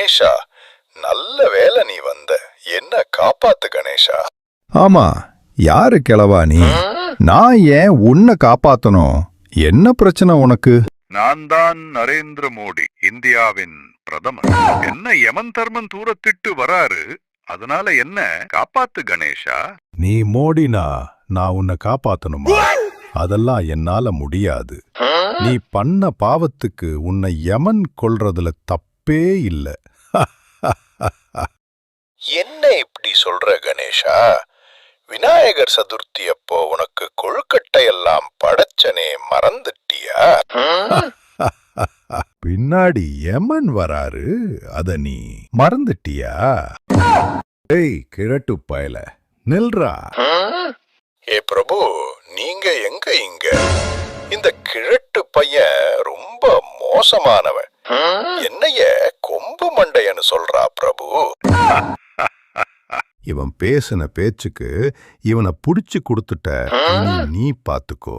கணேஷா நல்ல வேலை நீ வந்த. என்ன காப்பாத்து கணேஷா? ஆமா யாரு கிளவா நீ? நான் ஏன் உன்னை காப்பாத்தணும்? என்ன பிரச்சனை உனக்கு? நான் தான் நரேந்திர மோடி இந்தியாவின் பிரதமர். என்ன யமன் தர்மன் தூரத்திட்டு வராரு? அதனால என்ன? காப்பாத்து கணேஷா. நீ மோடினா நான் உன்னை காப்பாத்தணுமா? அதெல்லாம் என்னால முடியாது. நீ பண்ண பாவத்துக்கு உன்னை யமன் கொல்றதுல தப்பே இல்ல. என்ன இப்படி சொல்ற கணேஷா? விநாயகர் சதுர்த்தி அப்போ உனக்கு கொழுக்கட்டை எல்லாம் படைச்சனே மறந்துட்டியா? பின்னாடி யமன் வராரு. அத நீ மறந்துட்டியா? ஏய் கிழட்டு பயல. நில்றா. ஏ பிரபு நீங்க எங்க இங்க? இந்த கிழட்டு பையன் ரொம்ப மோசமானவன். என்னைய மண்டையன்னு சொல்றா பிரபு. இவன் பேசின பேச்சுக்கு இவனை புடிச்சு கொடுத்துட்ட நீ பாத்துக்கோ.